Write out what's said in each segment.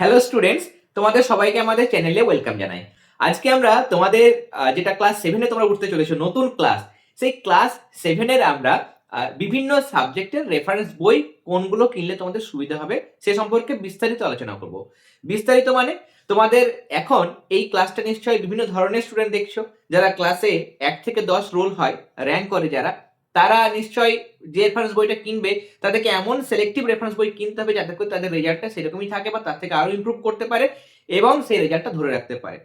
Hello students তোমাদের সবাইকে আমাদের চ্যানেলে ওয়েলকাম জানাই। আজকে আমরা তোমাদের যেটা ক্লাস সেভেনে তোমরা উঠতে চলেছো, নতুন ক্লাস সেই ক্লাস সেভেনের আমরা বিভিন্ন সাবজেক্টের রেফারেন্স বই কোনগুলো কিনলে তোমাদের সুবিধা হবে, সে সম্পর্কে বিস্তারিত আলোচনা করব। বিস্তারিত মানে তোমাদের এখন এই ক্লাসটা নিশ্চয়ই বিভিন্ন ধরনের স্টুডেন্ট দেখছ, যারা ক্লাসে এক থেকে দশ রোল হয় র্যাঙ্ক করে যারা। তারা নিশ্চয়ই যে রেফারেন্স বইটা কিনবে, তাদেরকে এমন সিলেক্টিভ রেফারেন্স বই কিনতে হবে যাতে করে তাদের রেজাল্টটা সেরকমই থাকে বা তার থেকে আরও ইমপ্রুভ করতে পারে এবং সেই রেজাল্টটা ধরে রাখতে পারে।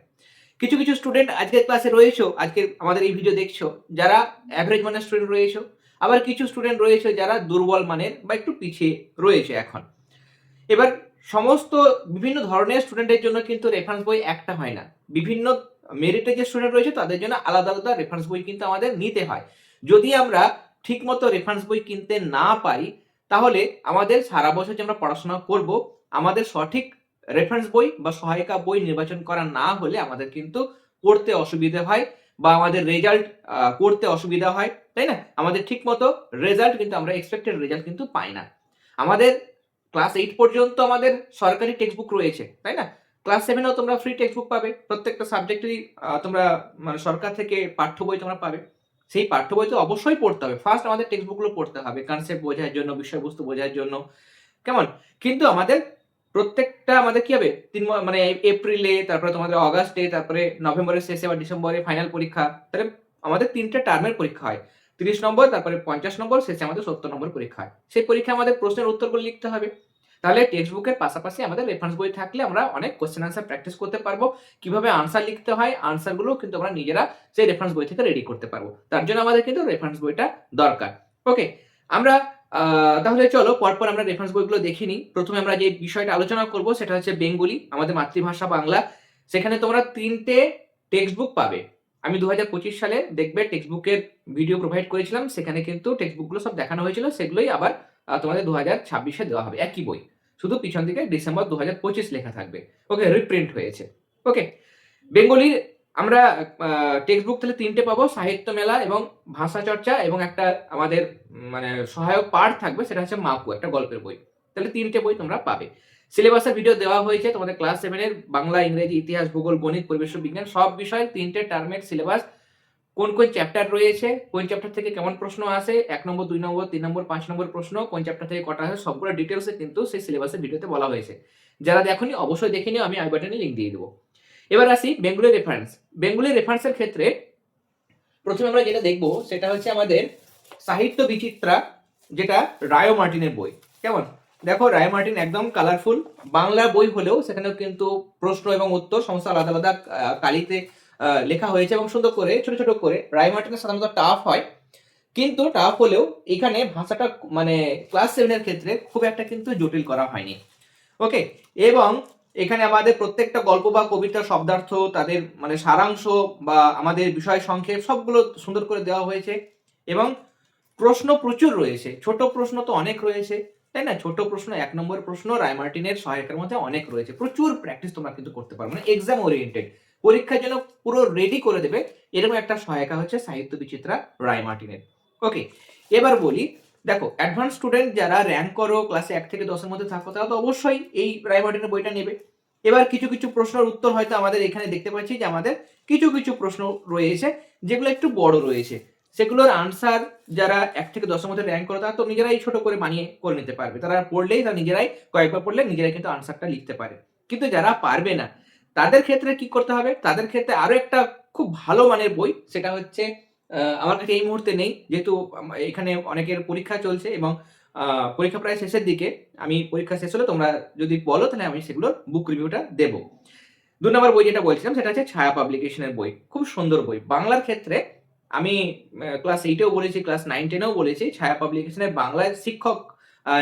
কিছু কিছু স্টুডেন্ট আজকের ক্লাসে রয়েছো, আজকে আমাদের এই ভিডিও দেখছ, যারা অ্যাভারেজ মানের স্টুডেন্ট রয়েছো, আবার কিছু স্টুডেন্ট রয়েছে যারা দুর্বল মানের বা একটু পিছিয়ে রয়েছে এখন। এবার সমস্ত বিভিন্ন ধরনের স্টুডেন্টের জন্য কিন্তু রেফারেন্স বই একটা হয় না। বিভিন্ন মেরিটের যে স্টুডেন্ট রয়েছে, তাদের জন্য আলাদা আলাদা রেফারেন্স বই কিন্তু আমাদের নিতে হয়। যদি আমরা ঠিকমতো রেফারেন্স বই কিনতে না পারি তাহলে আমাদের সারা বছর যে আমরা পড়াশোনা করব, আমাদের সঠিক রেফারেন্স বই বা সহায়িকা বই নির্বাচন করা না হলে আমাদের কিন্তু পড়তে অসুবিধা হয় বা আমাদের রেজাল্ট করতে অসুবিধা হয়, তাই না? আমাদের ঠিকমতো রেজাল্ট কিন্তু আমরা এক্সপেক্টেড রেজাল্ট কিন্তু পাই না। আমাদের ক্লাস এইট পর্যন্ত আমাদের সরকারি টেক্সট বুক রয়েছে, তাই না? ক্লাস সেভেনেও তোমরা ফ্রি টেক্সট বুক পাবে। প্রত্যেকটা সাবজেক্টেরই তোমরা মানে সরকার থেকে পাঠ্য বই তোমরা পাবে। সেই পাঠ্য বই তো অবশ্যই পড়তে হবে। ফার্স্ট আমাদের টেক্সট বুকগুলো পড়তে হবে। কনসেপ্ট বোঝার জন্য, বিষয়বস্তু বোঝার জন্য। কেমন? কিন্তু আমাদের প্রত্যেকটা আমাদের কি হবে? তিন মানে এপ্রিলে, তারপরে তোমাদের অগাস্টে, তারপরে নভেম্বরের শেষে বা ডিসেম্বরে ফাইনাল পরীক্ষা। তাহলে আমাদের তিনটে টার্মের পরীক্ষা হয়। তিরিশ নম্বর, তারপরে পঞ্চাশ নম্বর, শেষে আমাদের সত্তর নম্বর পরীক্ষা হয়। সেই পরীক্ষায় আমাদের প্রশ্নের উত্তরগুলো লিখতে হবে। তাহলে টেক্সট বুকের পাশাপাশি আমাদের রেফারেন্স বই থাকলে আমরা অনেক কোশ্চেন আনসার প্র্যাকটিস করতে পারব। কীভাবে আনসার লিখতে হয় আনসারগুলো কিন্তু আমরা নিজেরা সেই রেফারেন্স বই থেকে রেডি করতে পারব। তার জন্য আমাদের কিন্তু রেফারেন্স বইটা দরকার। ওকে আমরা তাহলে চলো পরপর আমরা রেফারেন্স বইগুলো দেখে নিই। প্রথমে আমরা যে বিষয়টা আলোচনা করব সেটা হচ্ছে বেঙ্গলি, আমাদের মাতৃভাষা বাংলা। সেখানে তোমরা তিনটে টেক্সট বুক পাবে। আমি দু হাজার পঁচিশ সালে দেখবে টেক্সট বুকের ভিডিও প্রোভাইড করেছিলাম। সেখানে কিন্তু টেক্সট বুকগুলো সব দেখানো হয়েছিল। সেগুলোই আবার তোমাদের দু হাজার ছাব্বিশে দেওয়া হবে। একই বই। শুধু পিছন দিকে ডিসেম্বর দু হাজার পঁচিশ লেখা থাকবে। ওকে রিপ্রিন্ট হয়েছে। ওকে বেঙ্গলির আমরা টেক্সট বুক তাহলে তিনটে পাবো, সাহিত্য মেলা এবং ভাষা চর্চা এবং একটা আমাদের মানে সহায়ক পার্ট থাকবে, সেটা হচ্ছে মাকু, একটা গল্পের বই। তাহলে তিনটে বই তোমরা পাবে। সিলেবাসের ভিডিও দেওয়া হয়েছে, তোমাদের ক্লাস সেভেনের বাংলা, ইংরেজি, ইতিহাস, ভূগোল, গণিত, পরিবেশ বিজ্ঞান, সব বিষয় তিনটে টার্মের সিলেবাস কোন কোন চ্যাপ্টার রয়েছে, কোন চ্যাপ্টার থেকে কেমন প্রশ্ন আসে, এক নম্বর, দুই নম্বর, তিন নম্বর, পাঁচ নম্বর প্রশ্ন, কোন চ্যাপ্টার থেকে কটা আসে সবগুলো ডিটেলসে কিন্তু সেই সিলেবাসের ভিডিওতে বলা হয়েছে। যারা দেখোনি, অবশ্যই দেখে নিও, আমি আই বাটনে লিঙ্ক দিয়ে দেবো। এবার আসি বেঙ্গলি রেফারেন্স বেঙ্গলি রেফারেন্সের ক্ষেত্রে প্রথমে আমরা যেটা দেখব, সেটা হচ্ছে আমাদের সাহিত্য বিচিত্রা, যেটা রায় মার্টিনের বই। কেমন? দেখো, রায় মার্টিন একদম কালারফুল বাংলা বই হলেও সেখানেও কিন্তু প্রশ্ন এবং উত্তর সমস্ত আলাদা আলাদা কালিতে লেখা হয়েছে এবং সুন্দর করে, ছোট ছোট করে রায় মার্টিনের সাধারণত টাফ হয়। কিন্তু টাফ হলেও এখানে ভাষাটা মানে ক্লাস সেভেনের ক্ষেত্রে খুব একটা কিন্তু জটিল করা হয়নি। ওকে এবং এখানে আমাদের প্রত্যেকটা গল্প বা কবিতার শব্দার্থ, তাদের মানে সারাংশ বা আমাদের বিষয় সংক্ষেপ সবগুলো সুন্দর করে দেওয়া হয়েছে। এবং প্রশ্ন প্রচুর রয়েছে। ছোট প্রশ্ন তো অনেক রয়েছে, তাই না? ছোট প্রশ্ন এক নম্বর প্রশ্ন রায় মার্টিনের সহায়কের মধ্যে অনেক রয়েছে। প্রচুর প্র্যাকটিস তোমরা কিন্তু করতে পারবে মানে এক্সাম ওরিয়েন্টেড পরীক্ষার জন্য পুরো রেডি করে দেবে। এরকম একটা সহায়িকা হচ্ছে সাহিত্য বিচিত্রা রায় মার্টিনের। ওকে এবার বলি, দেখো অ্যাডভান্স স্টুডেন্ট যারা র্যাঙ্ক করো ক্লাসে এক থেকে দশের মধ্যে থাকো, তারা তো অবশ্যই এই রায় মার্টিনের বইটা নেবে। এবার কিছু কিছু প্রশ্নের উত্তর হয়তো আমাদের এখানে দেখতে পাচ্ছি যে আমাদের কিছু কিছু প্রশ্ন রয়েছে, যেগুলো একটু বড় রয়েছে। সেগুলোর আনসার যারা এক থেকে দশের মধ্যে র্যাঙ্ক করে, তারা তো নিজেরাই ছোট করে বানিয়ে করে নিতে পারবে। তারা পড়লেই তারা নিজেরাই কয়েকবার পড়লে নিজেরাই কিন্তু আনসারটা লিখতে পারে। কিন্তু যারা পারবে না তাদের ক্ষেত্রে কি করতে হবে? তাদের ক্ষেত্রে আরও একটা খুব ভালো মানের বই, সেটা হচ্ছে আমার কাছে এই মুহূর্তে নেই। যেহেতু এখানে অনেকের পরীক্ষা চলছে এবং পরীক্ষা প্রায় শেষের দিকে। আমি পরীক্ষা শেষ হলে তোমরা যদি বলো, তাহলে আমি সেগুলোর বুক রিভিউটা দেবো। দু নম্বর বই যেটা বলছিলাম, সেটা হচ্ছে ছায়া পাবলিকেশনের বই। খুব সুন্দর বই। বাংলার ক্ষেত্রে আমি ক্লাস এইটেও বলেছি ক্লাস নাইন টেনেও বলেছি, ছায়া পাবলিকেশনের বাংলায় শিক্ষক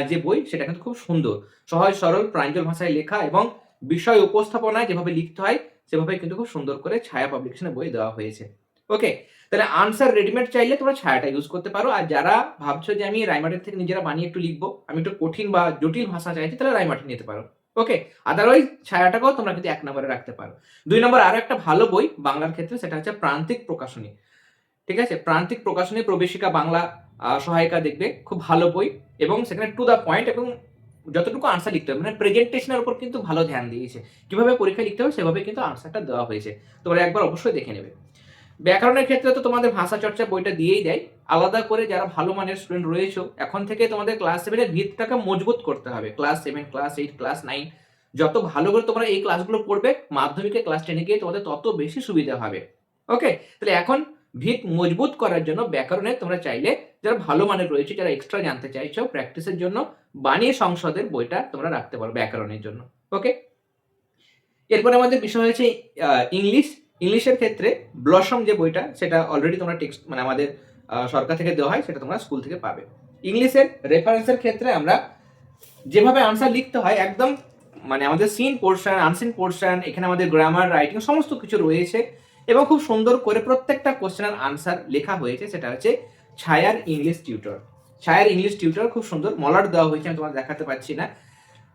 যে বই, সেটা কিন্তু খুব সুন্দর। সহজ, সরল, প্রাঞ্জল ভাষায় লেখা এবং বিষয় উপস্থাপনায় যেভাবে লিখতে হয় সেভাবে কিন্তু খুব সুন্দর করে ছায়া পাবলিকেশনের বই দেওয়া হয়েছে। ওকে তাহলে আনসার রেডিমেড চাইলে তোমরা ছায়াটা ইউজ করতে পারো। আর যারা ভাবছ যে আমি রাইমার্টের থেকে নিজেরা বানিয়ে একটু লিখব, আমি একটু কঠিন বা জটিল ভাষা চাইছি, তাহলে রাইমার্টিন নিতে পারো। ওকে আদারওয়াইজ ছায়াটাকেও তোমরা কিন্তু এক নম্বরে রাখতে পারো। দুই নম্বর আরও একটা ভালো বই বাংলার ক্ষেত্রে, সেটা হচ্ছে প্রান্তিক প্রকাশনী। ঠিক আছে? প্রান্তিক প্রকাশনী প্রবেশিকা বাংলা সহায়িকা দেখবে, খুব ভালো বই। এবং সেখানে টু দ্য পয়েন্ট এবং যতটুকু আনসার লিখতে হবে মানে প্রেজেন্টেশনের উপর কিন্তু ভালো ধ্যান দিয়েছে। কীভাবে পরীক্ষা লিখতে হবে সেভাবে কিন্তু আনসারটা দেওয়া হয়েছে। তোমরা একবার অবশ্যই দেখে নেবে। ব্যাকরণের ক্ষেত্রে তো তোমাদের ভাষা চর্চা বইটা দিয়েই দেয়। আলাদা করে যারা ভালো মানের স্টুডেন্ট রয়েছে, এখন থেকে তোমাদের ক্লাস সেভেনের ভিতটাকে মজবুত করতে হবে। Class seven class eight class nine যত ভালো করে তোমরা এই ক্লাসগুলো পড়বে মাধ্যমিকে ক্লাস টেনে গিয়ে তোমাদের তত বেশি সুবিধা হবে। ওকে তাহলে এখন ভিত মজবুত করার জন্য ব্যাকরণে তোমরা চাইলে যারা ভালো মানের রয়েছে, যারা এক্সট্রা জানতে চাইছো প্র্যাকটিসের জন্য বানিয়ে সংসদের বইটা তোমরা রাখতে পারো ব্যাকরণের জন্য। ওকে এরপর আমাদের বিষয় হয়েছে ইংলিশ। ইংলিশের ক্ষেত্রে ব্লসম যে বইটা, সেটা অলরেডি তোমরা টেক্সট মানে আমাদের সরকার থেকে দেওয়া হয়, সেটা তোমরা স্কুল থেকে পাবে। ইংলিশের রেফারেন্সের ক্ষেত্রে আমরা যেভাবে আনসার লিখতে হয়, একদম মানে আমাদের সিন পোর্শন আনসিন পোর্শন এখানে আমাদের গ্রামার রাইটিং সমস্ত কিছু রয়েছে। এবং খুব সুন্দর করে প্রত্যেকটা কোশ্চেনের আনসার লেখা হয়েছে, সেটা হচ্ছে ছায়ার ইংলিশ টিউটর। ছায়ার ইংলিশ টিউটর খুব সুন্দর মলার দেওয়া হয়েছে, আমি তোমার দেখাতে পাচ্ছি না।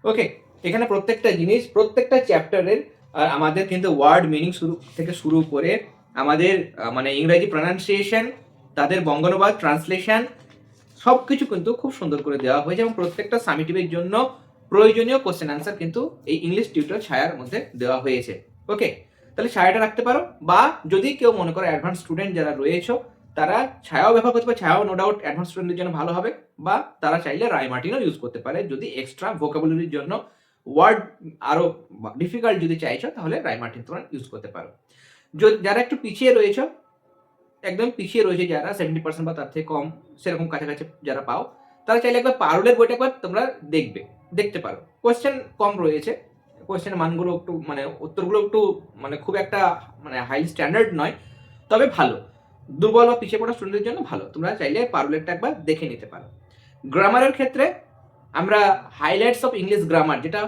ওকে, এখানে প্রত্যেকটা জিনিস, প্রত্যেকটা চ্যাপ্টারের আমাদের কিন্তু ওয়ার্ড মিনিং শুরু, থেকে শুরু করে আমাদের মানে ইংরেজি প্রনাউন্সিয়েশন তাদের বঙ্গানুবাদ ট্রান্সলেশন সব কিছু কিন্তু খুব সুন্দর করে দেওয়া হয়েছে এবং প্রত্যেকটা সামিটিভের জন্য প্রয়োজনীয় কোশ্চেন আনসার কিন্তু এই ইংলিশ টিউটর ছায়ার মধ্যে দেওয়া হয়েছে। ওকে তাহলে ছায়াটা রাখতে পারো, বা যদি কেউ মনে করো অ্যাডভান্স স্টুডেন্ট যারা রয়েছে, তারা ছায়াও ব্যবহার করতে পারে, ছায়াও নো ডাউট অ্যাডভান্স স্টুডেন্টের জন্য ভালো হবে, বা তারা চাইলে রাইমার্টিনও ইউজ করতে পারে, যদি এক্সট্রা ভোকাবুলারির জন্য ওয়ার্ড আরও ডিফিকাল্ট যদি চাইছো, তাহলে রাইমার্টিন তোমরা ইউজ করতে পারো। যারা একটু পিছিয়ে রয়েছে, একদম পিছিয়ে রয়েছে যারা সেভেন্টি পার্সেন্ট বা তার থেকে কম, সেরকম কাছাকাছি যারা পাও, তারা চাইলে একবার পারুলের বইটা একবার তোমরা দেখবে, দেখতে পারো। কোয়েশ্চেন কম রয়েছে কোয়েশ্চেনের মানগুলো একটু মানে উত্তরগুলো একটু মানে খুব একটা মানে হাই স্ট্যান্ডার্ড নয়, তবে ভালো। দুর্বল বা পিছিয়ে পড়া স্টুডেন্টের জন্য ভালো। তোমরা চাইলে পারুলেরটা একবার দেখে নিতে পারো। গ্রামারের ক্ষেত্রে আমরা হাইলাইটস অফ ইংলিশ গ্রামার যেটা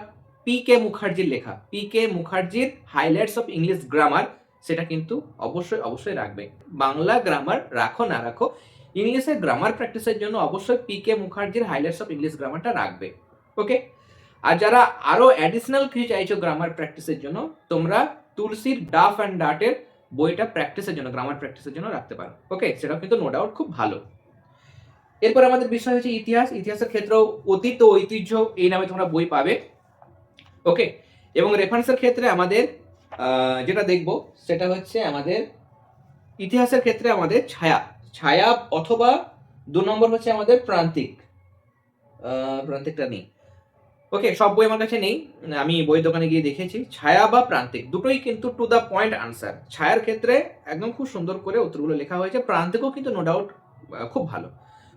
পি কে মুখার্জির লেখা পি কে মুখার্জির হাইলাইটস অফ ইংলিশ গ্রামার সেটা কিন্তু অবশ্যই অবশ্যই রাখবে। বাংলা গ্রামার রাখো, না রাখো ইংলিশের গ্রামার প্র্যাকটিসের জন্য অবশ্যই পি কে মুখার্জির হাইলাইটস অফ ইংলিশ গ্রামারটা রাখবে। ওকে আর যারা আরও অ্যাডিশনাল কিছু চাইছো গ্রামার প্র্যাকটিসের জন্য, তোমরা তুলসীর ডাফ অ্যান্ড ডাটের বইটা প্র্যাকটিসের জন্য গ্রামার প্র্যাকটিসের জন্য রাখতে পারো। ওকে সেটাও কিন্তু নো ডাউট খুব ভালো। এরপর আমাদের বিষয় হচ্ছে ইতিহাস। ইতিহাসের ক্ষেত্রেও অতীত ঐতিহ্য এই নামে তোমরা বই পাবে। ওকে এবং রেফারেন্সের ক্ষেত্রে আমাদের যেটা দেখব, সেটা হচ্ছে আমাদের ইতিহাসের ক্ষেত্রে আমাদের ছায়া। ছায়া অথবা দু নম্বর হচ্ছে আমাদের প্রান্তিক। প্রান্তিকটা নেই। ওকে সব বই আমার কাছে নেই। আমি বই দোকানে গিয়ে দেখেছি। ছায়া বা প্রান্তিক, দুটোই কিন্তু টু দ্য পয়েন্ট আনসার ছায়ার ক্ষেত্রে একদম খুব সুন্দর করে উত্তরগুলো লেখা হয়েছে। প্রান্তিকও কিন্তু নো ডাউট খুব ভালো।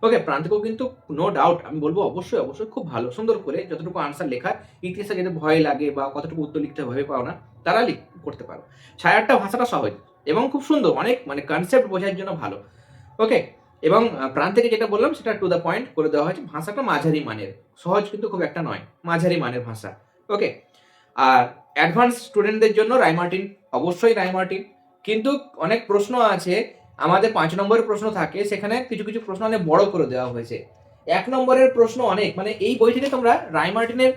ওকে প্রান্তিকও কিন্তু নো ডাউট আমি বলব অবশ্যই অবশ্যই খুব ভালো। সুন্দর করে যতটুকু আনসার লেখা ইতিহাসে যদি ভয় লাগে বা কতটুকু উত্তর লিখতে ভয় পাও না, তারা লিখ, করতে পারো। ছায়ারটা ভাষাটা সহজ এবং খুব সুন্দর, অনেক মানে কনসেপ্ট বোঝার জন্য ভালো। ওকে এবং প্রান্তিকে যেটা বললাম সেটা টু দ্য পয়েন্ট করে দেওয়া হয়েছে। ভাষাটা মাঝারি মানের। সহজ কিন্তু খুব একটা নয়। মাঝারি মানের ভাষা। ওকে আর অ্যাডভান্স স্টুডেন্টদের জন্য রাইমার্টিন অবশ্যই রাইমার্টিন কিন্তু অনেক প্রশ্ন আছে। আমাদের পাঁচ নম্বরের প্রশ্ন থাকে। সেখানে কিছু কিছু প্রশ্ন অনেক বড় করে দেওয়া হয়েছে। এক নম্বরের প্রশ্ন অনেক। মানে এই বই থেকে তোমরা রাইমার্টিনের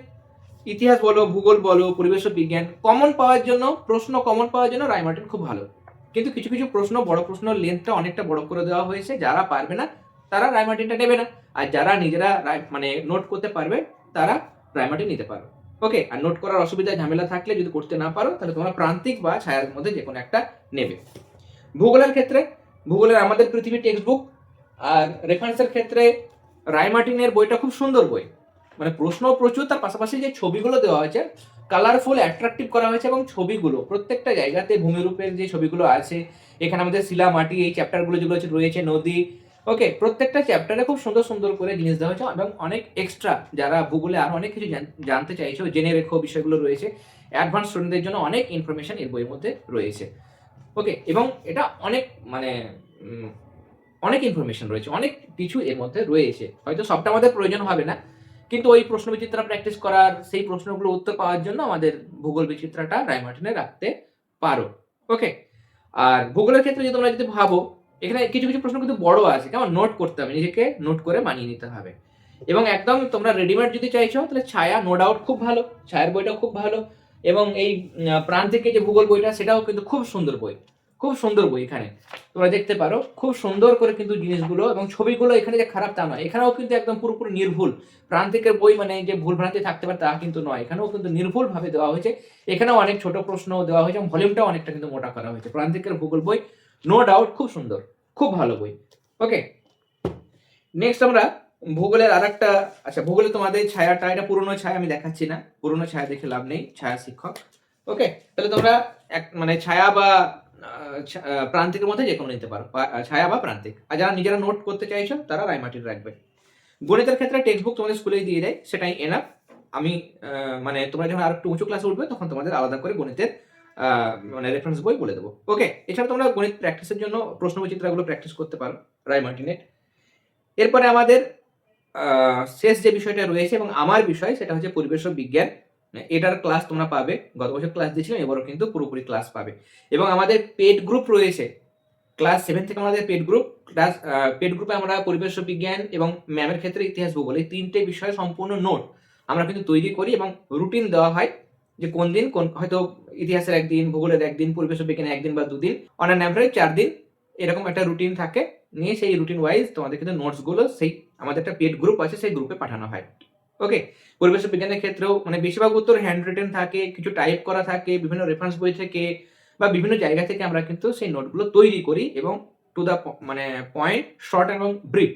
ইতিহাস বলো, ভূগোল বলো, পরিবেশ বিজ্ঞান কমন পাওয়ার জন্য, প্রশ্ন কমন পাওয়ার জন্য রাইমার্টিন খুব ভালো। কিন্তু কিছু কিছু প্রশ্ন, বড় প্রশ্ন লেন্থটা অনেকটা বড় করে দেওয়া হয়েছে, যারা পারবে না, তারা রাইমার্টিনটা নেবে না। আর যারা নিজেরা মানে নোট করতে পারবে, তারা রাইমার্টিন নিতে পারো ওকে আর নোট করার অসুবিধা ঝামেলা থাকলে যদি করতে না পারো, তাহলে তোমরা প্রান্তিক বা ছায়ার মধ্যে যে কোনো একটা নেবে। ভূগোলের ক্ষেত্রে, ভূগোলের আমাদের পৃথিবী টেক্সট বুক আর রেফারেন্সের ক্ষেত্রে রায়মার্টিনের বইটা খুব সুন্দর বই। মানে প্রশ্ন প্রচুর, তার পাশাপাশি যে ছবিগুলো দেওয়া হয়েছে কালারফুল অ্যাট্রাকটিভ করা হয়েছে এবং ছবিগুলো, প্রত্যেকটা জায়গাতে ভূমিরূপের যে ছবিগুলো আছে, এখানে আমাদের শিলা, মাটি, এই চ্যাপ্টারগুলো যেগুলো রয়েছে, নদী ওকে প্রত্যেকটা চ্যাপ্টারে খুব সুন্দর সুন্দর করে জিনিস দেওয়া হয়েছে এবং অনেক এক্সট্রা যারা ভূগোলে আর অনেক কিছু জানতে চাইছো, জেনে রেখো বিষয়গুলো রয়েছে অ্যাডভান্স স্টুডেন্টদের জন্য অনেক ইনফরমেশন এর বইয়ের মধ্যে রয়েছে ওকে এবং এটা অনেক মানে অনেক ইনফরমেশন রয়েছে, অনেক কিছু এর মধ্যে রয়েছে, হয়তো সবটা আমাদের প্রয়োজন হবে না কিন্তু ওই প্রশ্ন বিচিত্রা প্র্যাকটিস করার সেই প্রশ্নগুলো উত্তর পাওয়ার জন্য আমাদের ভূগোল বিচিত্রাটা রাইমার্টিনে রাখতে পারো। ওকে আর ভূগোলের ক্ষেত্রে যদি তোমরা যদি ভাবো, এখানে কিছু কিছু প্রশ্ন কিন্তু বড় আছে। কেমন? নোট করতে হবে, নিজেকে নোট করে মানিয়ে নিতে হবে। এবং একদম তোমরা রেডিমেড যদি চাইছো, তাহলে ছায়া নো ডাউট খুব ভালো, ছায়ার বইটাও খুব ভালো। এবং এই প্রাণ থেকে যে ভূগোল বইটা, সেটাও কিন্তু খুব সুন্দর বই। খুব সুন্দর বই এখানে। তোমরা দেখতে পারো, খুব সুন্দর করে কিন্তু জিনিসগুলো এবং ছবিগুলো এখানে যে খারাপ তা নয়। এখানেও কিন্তু একদম পুরোপুরি নির্ভুল। প্রান্তিকের বই মানে যে ভুল ভ্রান্তি থাকতে পারে তা কিন্তু নয়। এখানেও কিন্তু নির্ভুল ভাবে দেওয়া হয়েছে। এখানেও অনেক ছোট প্রশ্ন দেওয়া হয়েছে এবং ভলিউমটাও অনেকটা কিন্তু মোটা করা হয়েছে। প্রান্তিকের ভূগোল বই নো ডাউট খুব সুন্দর। খুব ভালো বই। ওকে নেক্সট আমরা ভূগোলের আর একটা আচ্ছা ভূগোলে তোমাদের ছায়াটা, এটা পুরনো ছায়া, আমি দেখাচ্ছি না। পুরনো ছায়া দেখে লাভ নেই, ছায়া শিক্ষক। ওকে তাহলে তোমরা এক মানে ছায়া বা প্রান্তিকের মধ্যে যে কোনো নিতে পারো। ছায়া বা প্রান্তিক। আর যারা নিজেরা নোট করতে চাইছো, তারা রায়মাটির রাখবে। গণিতের ক্ষেত্রে টেক্সট বুক তোমাদের স্কুলেই দিয়ে দেয়, সেটাই এনাফ আমি মানে তোমরা যখন আর একটু উঁচু ক্লাসে উঠবে, তখন তোমাদের আলাদা করে গণিতের মানে রেফারেন্স বই বলে দেবো। ওকে এছাড়া তোমরা গণিত প্র্যাকটিসের জন্য প্রশ্ন বৈচিত্র্যগুলো প্র্যাকটিস করতে পারো রায়মার্টিনের এরপরে আমাদের শেষ যে বিষয়টা রয়েছে এবং আমার বিষয়, সেটা হচ্ছে পরিবেশ বিজ্ঞান। এটার ক্লাস তোমরা পাবে। গত বছর ক্লাস দিয়েছিলাম, এবারও কিন্তু পুরোপুরি ক্লাস পাবে। এবং আমাদের পেড গ্রুপ রয়েছে। ক্লাস সেভেন থেকে আমাদের পেড গ্রুপ ক্লাস পেড গ্রুপে আমরা পরিবেশ বিজ্ঞান এবং ম্যামের ক্ষেত্রে ইতিহাস, ভূগোল এই তিনটে বিষয়ে সম্পূর্ণ নোট আমরা কিন্তু তৈরি করি এবং রুটিন দেওয়া হয় যে কোন দিন, কোন, হয়তো ইতিহাসের একদিন, ভূগোলের একদিন, পরিবেশ বিজ্ঞানের একদিন বা দুদিন অন অ্যান চার দিন এরকম একটা রুটিন থাকে। নিয়ে সেই রুটিন ওয়াইজ তোমাদের কিন্তু নোটসগুলো সেই, আমাদের একটা পেড গ্রুপ আছে, সেই গ্রুপে পাঠানো হয়। ওকে পরিবেশ বিজ্ঞানের ক্ষেত্রেও মানে বেশিরভাগ উত্তর হ্যান্ড রিটেন থাকে, কিছু টাইপ করা থাকে, বিভিন্ন রেফারেন্স বই থেকে বা বিভিন্ন জায়গা থেকে আমরা কিন্তু সেই নোটগুলো তৈরি করি এবং টু দ্য মানে পয়েন্ট শর্ট এবং ব্রিফ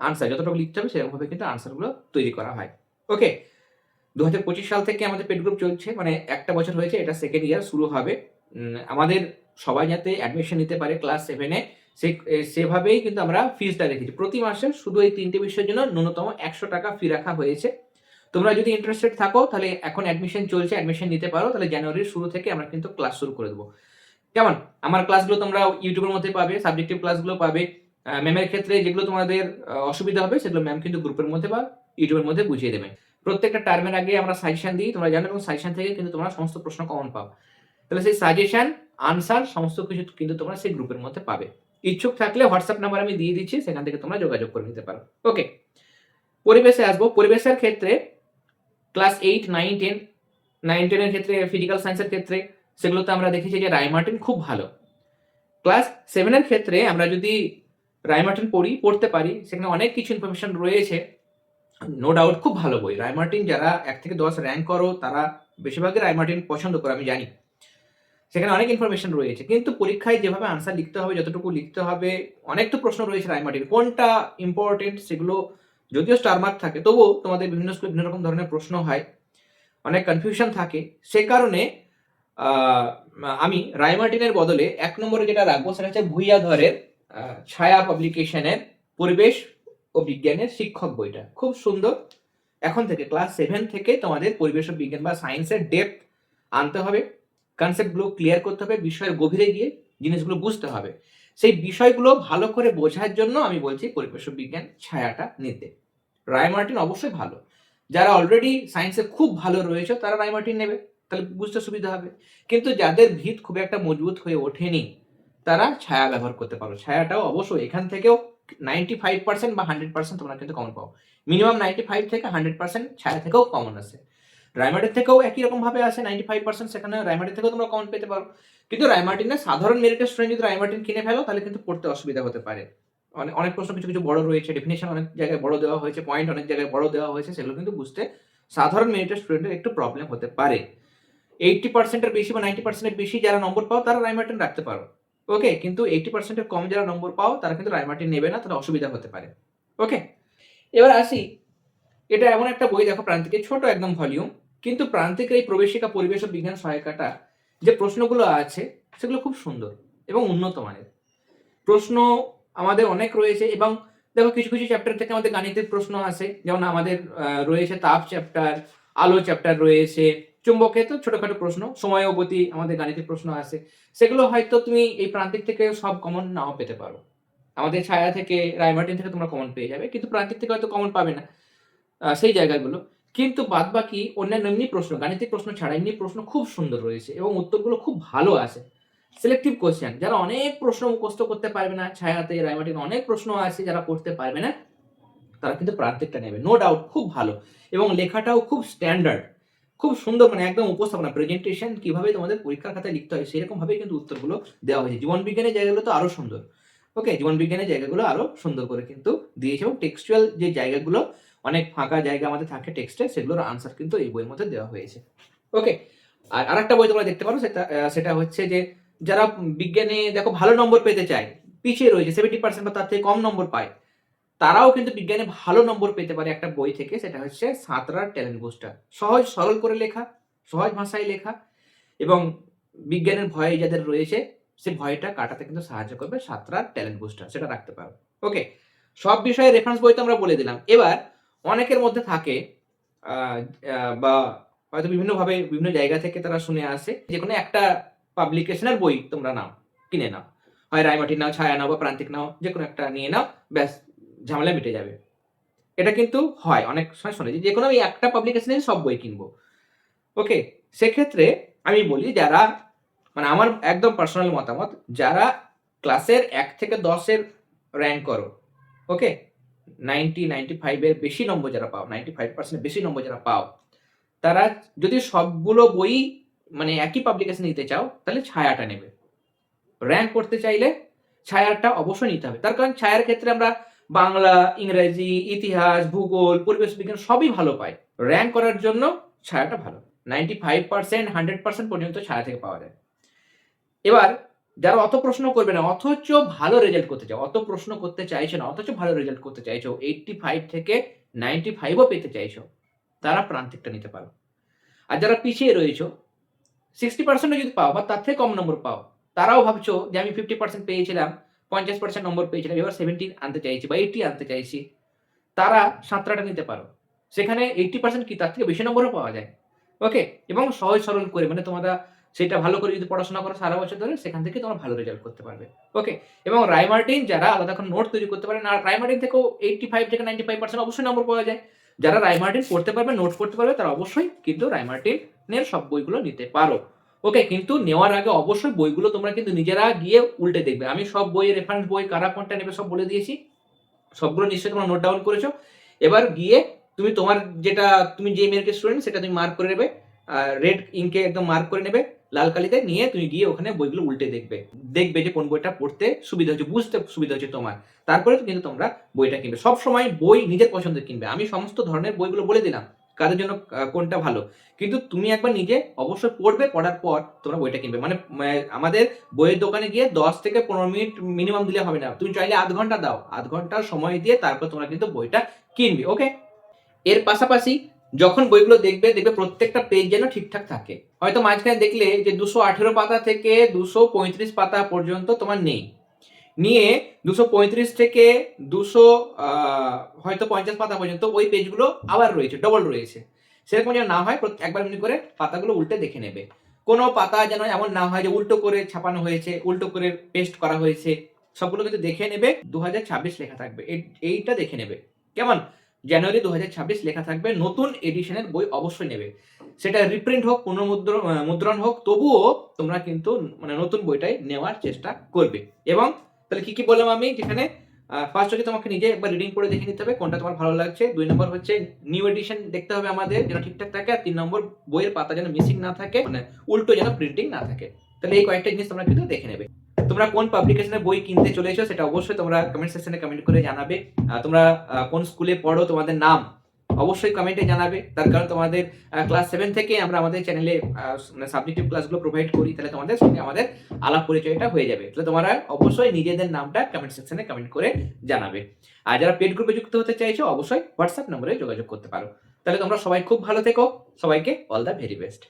আনসার যতটুকু লিখতে হবে সেরকমভাবে কিন্তু আনসারগুলো তৈরি করা হয়। ওকে দু হাজার পঁচিশ সাল থেকে আমাদের পেড গ্রুপ চলছে মানে একটা বছর হয়েছে, এটা সেকেন্ড ইয়ার শুরু হবে। আমাদের সবাই যাতে অ্যাডমিশন নিতে পারে ক্লাস সেভেনে সে সেভাবেই কিন্তু আমরা ফিজটা রেখেছি। প্রতি মাসে শুধু এই তিনটে বিষয়ের জন্য ন্যূনতম একশো টাকা ফি রাখা হয়েছে। তোমরা যদি ইন্টারেস্টেড থাকো, তাহলে এখন অ্যাডমিশন চলছে অ্যাডমিশন নিতে পারো, তাহলে জানুয়ারির শুরু থেকে আমরা কিন্তু ক্লাস শুরু করে দেবো। কেমন? আমার ক্লাসগুলো তোমরা ইউটিউবের মধ্যে পাবে সাবজেক্টিভ ক্লাসগুলো পাবে। ম্যামের ক্ষেত্রে যেগুলো তোমাদের অসুবিধা হবে, সেগুলো ম্যাম কিন্তু গ্রুপের মধ্যে বা ইউটিউবের মধ্যে বুঝিয়ে দেবে। প্রত্যেকটা টার্মের আগে আমরা সাজেশন দিই, তোমরা জানো এবং সাজেশন থেকে কিন্তু তোমরা সমস্ত প্রশ্ন কমন পাও। তাহলে সেই সাজেশন আনসার সমস্ত কিছু কিন্তু তোমরা সেই গ্রুপের মধ্যে পাবে। ইচ্ছুক থাকলে হোয়াটসঅ্যাপ নাম্বার আমি দিয়ে দিচ্ছি, সেখান থেকে তোমরা যোগাযোগ করে নিতে পারো। ওকে পরিবেশে আসব। পরিবেশের ক্ষেত্রে class eight nine ten nine টেনের ক্ষেত্রে ফিজিক্যাল সায়েন্সের ক্ষেত্রে সেগুলোতে আমরা দেখেছি যে রায়মার্টিন খুব ভালো। ক্লাস সেভেনের ক্ষেত্রে আমরা যদি রায়মার্টিন পড়ি, পড়তে পারি, সেখানে অনেক কিছু ইনফরমেশন রয়েছে। নো ডাউট খুব ভালো বই। রায়মার্টিন যারা এক থেকে দশ র্যাঙ্ক করো, তারা বেশিরভাগই রায়মার্টিন পছন্দ করে, আমি জানি। সেখানে অনেক ইনফরমেশন রয়েছে। কিন্তু পরীক্ষায় যেভাবে আনসার লিখতে হবে যতটুকু লিখতে হবে অনেক তো প্রশ্ন রয়েছে রায়মার্টিন কোনটা ইম্পর্টেন্ট সেগুলো যদিও স্টার মার্ক থাকে তবুও তোমাদের বিভিন্ন স্কুলে বিভিন্ন রকম ধরনের প্রশ্ন হয়। অনেক কনফিউশন থাকে। সে কারণে আমি রায়মার্টিনের বদলে এক নম্বরে যেটা রাখব সেটা হচ্ছে ভুইয়াধরের আহ, ছায়া পাবলিকেশনের পরিবেশ ও বিজ্ঞানের শিক্ষক বইটা। খুব সুন্দর। এখন থেকে ক্লাস সেভেন থেকে তোমাদের পরিবেশ ও বিজ্ঞান বা সায়েন্সের ডেপথ আনতে হবে। কনসেপ্টগুলো ক্লিয়ার করতে হবে, বিষয়ের গভীরে গিয়ে জিনিসগুলো বুঝতে হবে। সেই বিষয়গুলো ভালো করে বোঝার জন্য আমি বলছি পরিবেশ বিজ্ঞান ছায়াটা নিতে। রায়মার্টিন অবশ্যই ভালো। যারা অলরেডি সায়েন্সে খুব ভালো রয়েছে, তারা রায়মার্টিন নেবে, তাহলে বুঝতে সুবিধা হবে। কিন্তু যাদের ভিত খুব একটা মজবুত হয়ে ওঠেনি, তারা ছায়া ব্যবহার করতে পারো। ছায়াটাও অবশ্যই এখান থেকেও নাইনটি ফাইভ পার্সেন্ট বা হান্ড্রেড পার্সেন্ট তোমরা কিন্তু কমন পাও। মিনিমাম নাইনটি ফাইভ থেকে হান্ড্রেড পার্সেন্ট ছায়া থেকেও কমন আসে রায়মার্টিন থেকেও একই রকম ভাবে আসে নাইনটি ফাইভ পার্সেন্ট সেখানে রায়মার্টিন থেকেও তোমরা কমন পেতে পারো। কিন্তু রায়মার্টিনের সাধারণ মেরিটের স্টুডেন্ট যদি রায়মার্টিন কিনে ফেলো, তাহলে কিন্তু পড়তে অসুবিধা হতে পারে। অনেক অনেক প্রশ্ন কিছু কিছু বড় রয়েছে ডেফিনেশন অনেক জায়গায় বড় দেওয়া হয়েছে পয়েন্ট অনেক জায়গায় বড় দেওয়া হয়েছে, সেগুলো কিন্তু বুঝতে সাধারণ মেরিটের স্টুডেন্টের একটু প্রবলেম হতে পারে। এইটটি পার্সেন্টের বেশি বা নাইনটি পার্সেন্টের বেশি যারা নম্বর পাও, তারা রায়মার্টিন রাখতে পারো। ওকে কিন্তু এইটটি পার্সেন্টের কম যারা নম্বর পাও, তারা কিন্তু রায়মার্টিন নেবে না তারা অসুবিধা হতে পারে। ওকে এবার আসি। এটা এমন একটা বই দেখো, প্রান্তিকের ছোট একদম ভলিউম কিন্তু প্রান্তিকের এই প্রবেশিকা পরিবেশ ও বিজ্ঞান সহায়িকাটা যে প্রশ্নগুলো আছে, সেগুলো খুব সুন্দর এবং উন্নত মানের। প্রশ্ন আমাদের অনেক রয়েছে এবং দেখো কিছু কিছু চ্যাপ্টার থেকে আমাদের গাণিতিক প্রশ্ন আসে, যেমন আমাদের রয়েছে তাপ চ্যাপ্টার আলো চ্যাপ্টার রয়েছে, চুম্বকে তো ছোটখাটো প্রশ্ন, সময় অবধি আমাদের গাণিতিক প্রশ্ন আসে। সেগুলো হয়তো তুমি এই প্রান্তিক থেকে সব কমন নাও পেতে পারো। আমাদের ছায়া থেকে রায়মার্টিন থেকে তোমরা কমন পেয়ে যাবে, কিন্তু প্রান্তিক থেকে হয়তো কমন পাবে না সেই জায়গাগুলো। কিন্তু বাদ বাকি অন্যান্য এমনি প্রশ্ন, গাণিতিক প্রশ্ন ছাড়া এমনি প্রশ্ন খুব সুন্দর রয়েছে এবং উত্তরগুলো খুব ভালো আছে। সিলেক্টিভ কোশ্চেন যারা অনেক প্রশ্ন মুখস্থ করতে পারবে না, ছায়াতে রায়মার্টিন অনেক প্রশ্ন আছে যারা পড়তে পারবে না, তারা কিন্তু প্রান্তিকটা নেবে নো ডাউট খুব ভালো। এবং লেখাটাও খুব স্ট্যান্ডার্ড খুব সুন্দর মানে একদম উপস্থাপনা প্রেজেন্টেশন কীভাবে তোমাদের পরীক্ষার খাতায় লিখতে হয়, সেরকম ভাবে কিন্তু উত্তরগুলো দেওয়া হয়েছে। জীবন বিজ্ঞানের জায়গাগুলো তো আরও সুন্দর। ওকে জীবন বিজ্ঞানের জায়গাগুলো আরও সুন্দর করে কিন্তু দিয়েছে এবং টেক্সচুয়াল যে জায়গাগুলো অনেক ফাঁকা জায়গা আমাদের থাকে টেক্সটে সেগুলোর আনসার কিন্তু এই বইয়ের মধ্যে দেওয়া হয়েছে। ওকে আর আরেকটা বই তোমরা দেখতে পারো, সেটা সেটা হচ্ছে যে, যারা বিজ্ঞানে, দেখো, ভালো নম্বর পেতে চায়, পিছিয়ে রয়েছে সেভেন্টি পার্সেন্ট বা তার থেকে কম নম্বর পায়, তারাও কিন্তু বিজ্ঞানে ভালো নম্বর পেতে পারে একটা বই থেকে, সেটা হচ্ছে সাঁতরার ট্যালেন্ট বুস্টার সহজ, সরল করে লেখা, সহজ ভাষায় লেখা, এবং বিজ্ঞানের ভয় যাদের রয়েছে, সে ভয়টা কাটাতে কিন্তু সাহায্য করবে সাঁতরার ট্যালেন্ট বুস্টার সেটা রাখতে পারো। ওকে সব বিষয়ে রেফারেন্স বই তো আমরা বলে দিলাম। এবার অনেকের মধ্যে থাকে বা হয়তো বিভিন্নভাবে বিভিন্ন জায়গা থেকে তারা শুনে আসে, যে কোনো একটা পাবলিকেশনের বই তোমরা নাও, কিনে নাও। হয় রায়মাটি নাও, ছায়া নাও বা প্রান্তিক নাও, যে কোনো একটা নিয়ে নাও, ব্যাস, ঝামেলা মিটে যাবে। এটা কিন্তু হয়, অনেক সময় শুনেছি, যে কোনো আমি একটা পাবলিকেশনে সব বই কিনবো। ওকে সেক্ষেত্রে আমি বলি যারা মানে আমার একদম পার্সোনাল মতামত, যারা ক্লাসের এক থেকে দশের র্যাঙ্ক করো ওকে নাইনটি নাইনটি ফাইভের বেশি নম্বর যারা পাও নাইনটি ফাইভ পার্সেন্ট বেশি নম্বর যারা পাও, তারা যদি সবগুলো বই মানে একই পাবলিকেশন নিতে চাও, তাহলে ছায়াটা নেবে। র্যাঙ্ক করতে চাইলে ছায়াটা অবশ্যই নিতে হবে। তার কারণ ছায়ার ক্ষেত্রে আমরা বাংলা, ইংরেজি, ইতিহাস, ভূগোল, পরিবেশ বিজ্ঞান সবই ভালো পাই। র্যাঙ্ক করার জন্য ছায়াটা ভালো। Ninety five percent hundred percent পর্যন্ত ছায়া থেকে পাওয়া যায়। এবার যারা অত প্রশ্ন করবে না, অথচ ভালো রেজাল্ট করতে চাও, অত প্রশ্ন করতে চাইছো না, অথচ ভালো রেজাল্ট করতে চাইছো এইটটি ফাইভ থেকে নাইনটি ফাইভও পেতে চাইছো, তারা প্রান্তিকটা নিতে পারো। আর যারা পিছিয়ে রয়েছো সিক্সটি পার্সেন্টও যদি পাও বা তার থেকে কম নম্বর পাও, তারাও ভাবছ যে আমি ফিফটি পার্সেন্ট পেয়েছিলাম, পঞ্চাশ পার্সেন্ট নম্বর পেয়েছিলাম, এবার সেভেন্টি আনতে চাইছি বা এইটি আনতে চাইছি, তারা সাঁতরাটা নিতে পারো। সেখানে এইটি পার্সেন্ট কি তার থেকে বেশি নম্বরও পাওয়া যায়? ওকে এবং সহজ সরল করে মানে তোমরা সেটা ভালো করে যদি পড়াশোনা করো সারা বছর ধরে, সেখান থেকে তোমরা ভালো রেজাল্ট করতে পারবে। ওকে এবং রাইমার্টিন যারা আলাদা করে নোট তৈরি করতে পারে না রাইমার্টিন থেকেও এইটটি ফাইভ থেকে নাইনটি ফাইভ পার্সেন্ট অবশ্যই নম্বর পাওয়া যায়। যারা রাইমার্টিন পড়তে পারবে নোট করতে পারবে, তারা অবশ্যই কিন্তু রাইমার্টিনের সব বইগুলো নিতে পারো। ওকে কিন্তু নেওয়ার আগে অবশ্যই বইগুলো তোমরা কিন্তু নিজেরা গিয়ে উল্টে দেখবে। আমি সব বইয়ের রেফারেন্স বই, কারা কোনটা নেবে সব বলে দিয়েছি। সবগুলো নিশ্চয়ই তোমরা নোট ডাউন করেছ। এবার গিয়ে তুমি তোমার যেটা, তুমি যে মেরিটের স্টুডেন্ট সেটা তুমি মার্ক করে নেবে। রেড ইঙ্কে একদম মার্ক করে নেবে। লাল কালিতে নিয়ে তুমি গিয়ে ওখানে বইগুলো উল্টে দেখবে। দেখবে যে কোন বইটা পড়তে সুবিধা হচ্ছে, বুঝতে সুবিধা হচ্ছে তোমার। তারপরে কিন্তু তোমরা বইটা কিনবে। সব সময় বই নিজের পছন্দের কিনবে। আমি সমস্ত ধরনের বইগুলো বলে দিলাম, কাদের জন্য কোনটা ভালো। কিন্তু তুমি একবার নিজে অবশ্যই পড়বে, পড়ার পর তোমরা বইটা কিনবে। মানে আমাদের বইয়ের দোকানে গিয়ে দশ থেকে পনেরো মিনিট মিনিমাম দিলে হবে না। তুমি চাইলে আধ ঘণ্টা দাও। আধ ঘণ্টা সময় দিয়ে তারপর তোমরা কিন্তু বইটা কিনবে ওকে এর পাশাপাশি যখন বইগুলো দেখবে দেখবে প্রত্যেকটা পেজ যেন ঠিকঠাক থাকে। হয়তো মাঝখানে দেখলে যে দুশো আঠেরো পাতা থেকে দুশো পঁয়ত্রিশ পাতা পর্যন্ত তোমার নেই। নিয়ে দুশো পঁয়ত্রিশ থেকে দুশো হয়তো পঞ্চাশ পাতা পর্যন্ত ওই পেজগুলো আবার রয়েছে ডবল রয়েছে। সেরকম যেন না হয় একবার এমনি করে পাতাগুলো উল্টে দেখে নেবে। কোনো পাতা যেন এমন না হয় যে উল্টো করে ছাপানো হয়েছে, উল্টো করে পেস্ট করা হয়েছে। সবগুলো কিন্তু দেখে নেবে দু হাজার ছাব্বিশ লেখা থাকবে। এই- এইটা দেখে নেবে। কেমন? জানুয়ারি দুহাজার ছাব্বিশ লেখা থাকবে, নতুন এডিশনের বই অবশ্যই নেবে। সেটা রিপ্রিন্ট হোক, পুনর্মুদ্রণ মুদ্রণ হোক, তবুও তোমরা কিন্তু মানে নতুন বইটাই নেওয়ার চেষ্টা করবে। এবং তাহলে কি কি বললাম আমি? যেখানে ফার্স্ট তোমাকে নিজে একবার রিডিং করে দেখে নিতে হবে কোনটা তোমার ভালো লাগছে। দুই নম্বর হচ্ছে নিউ এডিশন দেখতে হবে আমাদের, যেন ঠিকঠাক থাকে। আর তিন নম্বর বইয়ের পাতা যেন মিসিং না থাকে মানে উল্টো যেন প্রিন্টিং না থাকে। তাহলে এই কয়েকটা জিনিস তোমরা কিন্তু দেখে নেবে। তোমরা কোন পাবলিকেশনের বই কিনতে চলেছো সেটা অবশ্যই তোমরা কমেন্ট সেকশনে কমেন্ট করে জানাবে। তোমরা কোন স্কুলে পড়ো, তোমাদের নাম অবশ্যই কমেন্টে জানাবে। তার কারণ তোমাদের ক্লাস সেভেন থেকে আমরা আমাদের চ্যানেলে সাবজেক্টিভ ক্লাসগুলো প্রোভাইড করি, তাহলে তোমাদের সঙ্গে আমাদের আলাপ পরিচয়টা হয়ে যাবে। তাহলে তোমরা অবশ্যই নিজেদের নামটা কমেন্ট সেকশনে কমেন্ট করে জানাবে। আর যারা পেড গ্রুপে যুক্ত হতে চাইছো, অবশ্যই হোয়াটসঅ্যাপ নম্বরে যোগাযোগ করতে পারো। তাহলে তোমরা সবাই খুব ভালো থেকো। সবাইকে অল দ্য ভেরি বেস্ট